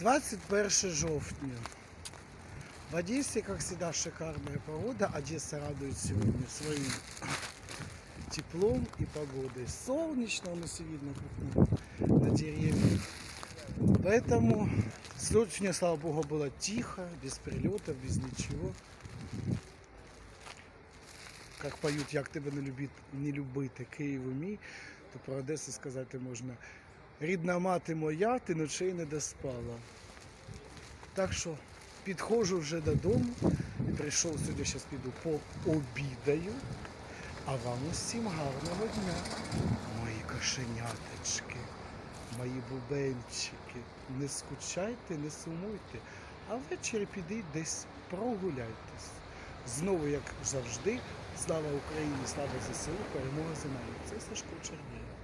21 жовтня. В Одессе, как всегда, шикарная погода. Одесса радует сегодня своим теплом и погодой. Солнечно, у нас видно как на, на деревьях. Поэтому сегодня, слава богу, было тихо, без прилетов, без ничего. Як поють, як тебе не любити, не любити Києву мій, то про Одесу сказати можна. Рідна мати моя, ти ночей не доспала. Так що підходжу вже додому і прийшов сьогодні, зараз піду пообідаю. А вам усім гарного дня, мої кошеняточки, мої бубенчики. Не скучайте, не сумуйте, а ввечері підіть десь прогуляйтесь. Знову, як завжди, слава Україні, слава ЗСУ, перемога за нами. Це Сашко Чернєв.